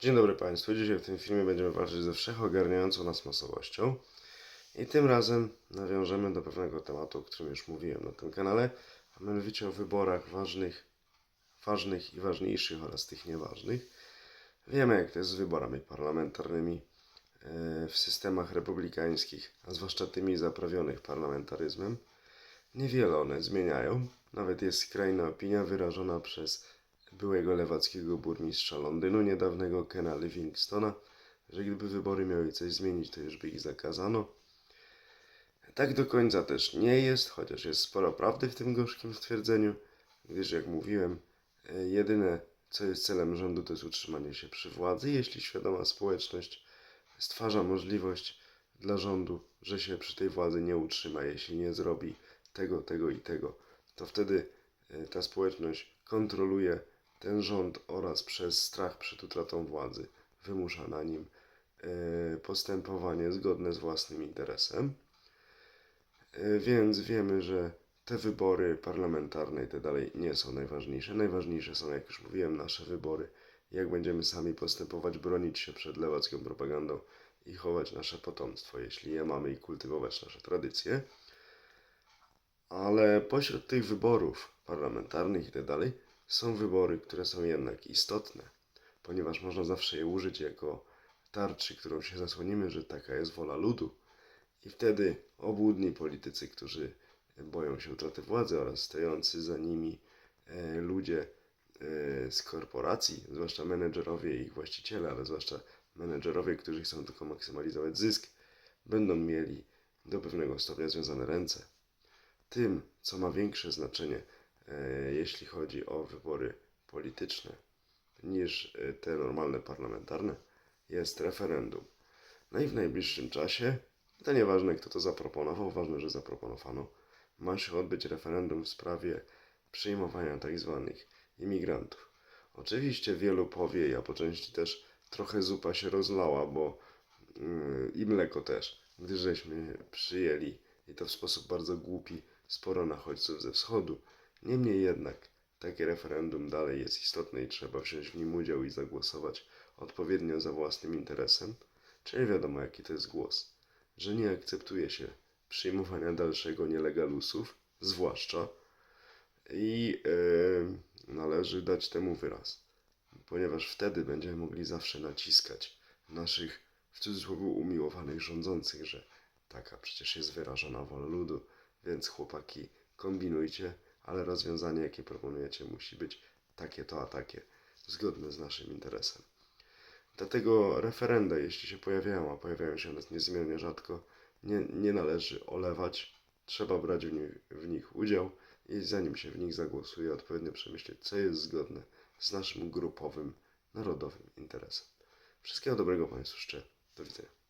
Dzień dobry Państwu. Dzisiaj w tym filmie będziemy walczyć ze wszechogarniającą nas masowością. I tym razem nawiążemy do pewnego tematu, o którym już mówiłem na tym kanale, a mianowicie o wyborach ważnych, ważnych i ważniejszych oraz tych nieważnych. Wiemy, jak to jest z wyborami parlamentarnymi e, w systemach republikańskich, a zwłaszcza tymi zaprawionych parlamentaryzmem. Niewiele one zmieniają. Nawet jest skrajna opinia wyrażona przez byłego lewackiego burmistrza Londynu niedawnego Kena Livingstona, że gdyby wybory miały coś zmienić, to już by ich zakazano. Tak do końca też nie jest, chociaż jest sporo prawdy w tym gorzkim stwierdzeniu, gdyż jak mówiłem, e, jedyne co jest celem rządu to jest utrzymanie się przy władzy, jeśli świadoma społeczność stwarza możliwość dla rządu, że się przy tej władzy nie utrzyma, jeśli nie zrobi tego, tego i tego, to wtedy e, ta społeczność kontroluje ten rząd oraz przez strach przed utratą władzy wymusza na nim e, postępowanie zgodne z własnym interesem. E, Więc wiemy, że te wybory parlamentarne i te dalej nie są najważniejsze. Najważniejsze są, jak już mówiłem, nasze wybory. Jak będziemy sami postępować, bronić się przed lewacką propagandą i chować nasze potomstwo, jeśli je mamy, i kultywować nasze tradycje. Ale pośród tych wyborów parlamentarnych i tak dalej są wybory, które są jednak istotne, ponieważ można zawsze je użyć jako tarczy, którą się zasłonimy, że taka jest wola ludu. I wtedy obłudni politycy, którzy boją się utraty władzy oraz stojący za nimi e, ludzie e, z korporacji, zwłaszcza menedżerowie i ich właściciele, ale zwłaszcza menedżerowie, którzy chcą tylko maksymalizować zysk, będą mieli do pewnego stopnia związane ręce. Tym, co ma większe znaczenie, jeśli chodzi o wybory polityczne, niż e, te normalne parlamentarne, jest referendum. No i w najbliższym czasie, to nieważne kto to zaproponował, ważne, że zaproponowano, ma się odbyć referendum w sprawie przyjmowania tzw. imigrantów. Oczywiście wielu powie, a po części też trochę zupa się rozlała, bo yy, i mleko też, gdyż żeśmy przyjęli i to w sposób bardzo głupi sporo nachodźców ze wschodu. Niemniej jednak takie referendum dalej jest istotne i trzeba wziąć w nim udział i zagłosować odpowiednio za własnym interesem, czyli wiadomo jaki to jest głos, że nie akceptuje się przyjmowania dalszego nielegalusów, zwłaszcza i yy, należy dać temu wyraz, ponieważ wtedy będziemy mogli zawsze naciskać naszych w cudzysłowie umiłowanych rządzących, że taka przecież jest wyrażona wola ludu, więc chłopaki kombinujcie, ale rozwiązanie jakie proponujecie musi być takie to a takie, zgodne z naszym interesem. Dlatego referenda, jeśli się pojawiają, a pojawiają się one niezmiernie rzadko, nie, nie należy olewać, trzeba brać w nich, w nich udział i zanim się w nich zagłosuje, odpowiednio przemyśleć, co jest zgodne z naszym grupowym, narodowym interesem. Wszystkiego dobrego Państwu życzę. Do widzenia.